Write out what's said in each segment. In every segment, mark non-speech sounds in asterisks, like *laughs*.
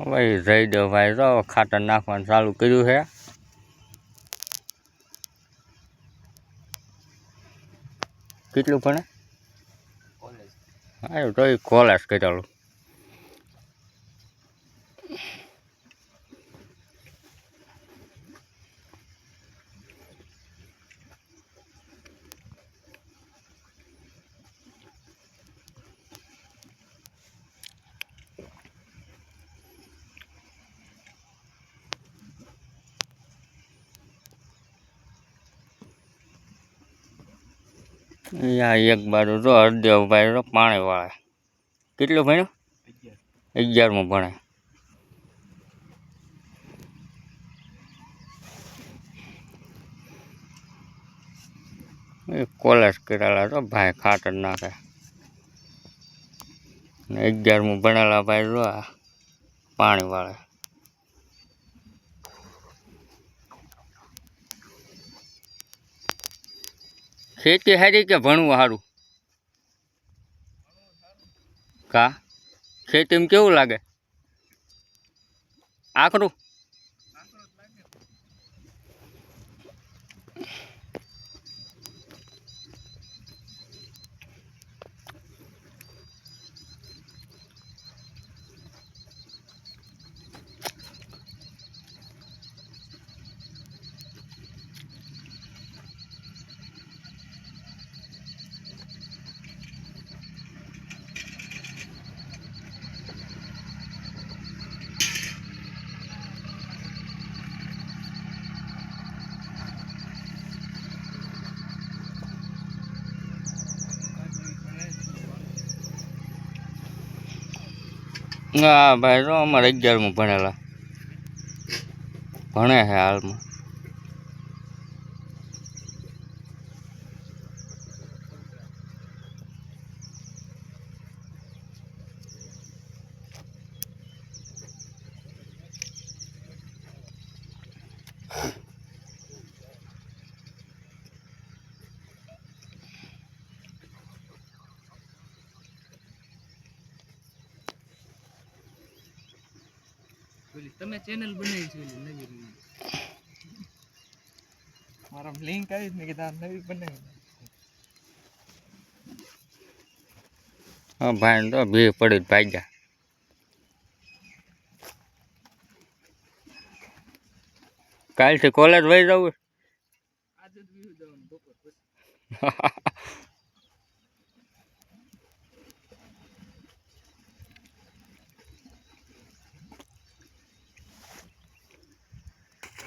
ભાઈ જયદેવ ભાઈ તો ખાતર નાખવાનું ચાલુ કર્યું છે. કેટલું ભણે? હા તો એ કોલેજ કરેલું અહીંયા એક બાજુ તો હરદેવભાઈ તો પાણી વાળે. કેટલું ભણ્યું? અગિયાર અગિયારમું ભણે. એ કોલેજ કરેલા તો ભાઈ ખાતર નાખે. અગિયારમું ભણેલા ભાઈ જો આ ખેતી સારી કે ભણવું સારું કા? ખેતીમાં કેવું લાગે? આખરું હા ભાઈ તો અમારે અગિયારમાં ભણેલા. ભણે છે હાલમાં. પેલી તમે ચેનલ બનાવી છે ઓલી નવી નવી મારા લિંક આવી ને કીધું આ નવી બનાવી. હા ભાઈ તો ભી પડી ભાગ્યા કાલથી કોલેજ વહી જવું? આજે *laughs*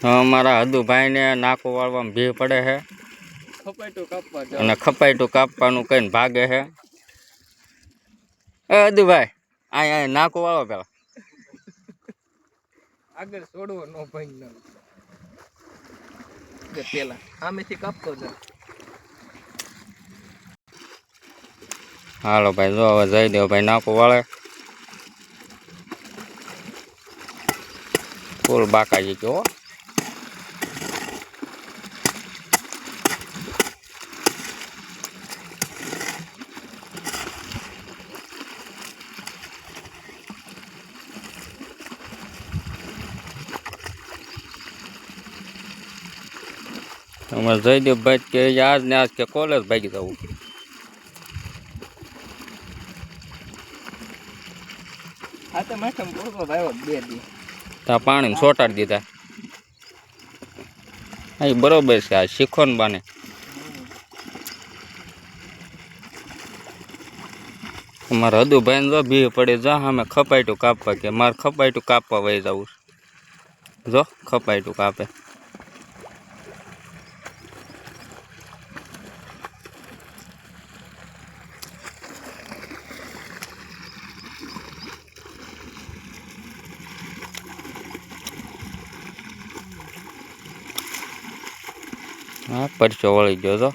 અમારા હદુભાઈને નાકો વાળવામાં ભી પડે છે. ખપાટો કાપવા જાવ અને ખપાઈટું કાપવાનું કઈને ભાગે છે. એ હદુભાઈ અહીં અહીં નાકો વાળો પેલા. આગળ છોડવો નો ભાઈ ન. કે પેલા આમેથી કાપતો જા હાલો ભાઈ જો હવે જઈ દેવ ભાઈ નાકો વાળે. ફૂલ બાકાજી કયો અમારે જયદેવભાઈ કે આજ ને આજ કે કોલેજ ભાગી જવું. તો પાણી સોટાડી દીધા. હા બરોબર છે આ શીખો ને બાને. અમારે હદુભાઈ જો બી પડે જા અમે ખપાયટું કાપવા કે મારે ખપાયટું કાપવા વહી જવું. જો ખપાયટું કાપે. હા પરચો વળી ગયો તો.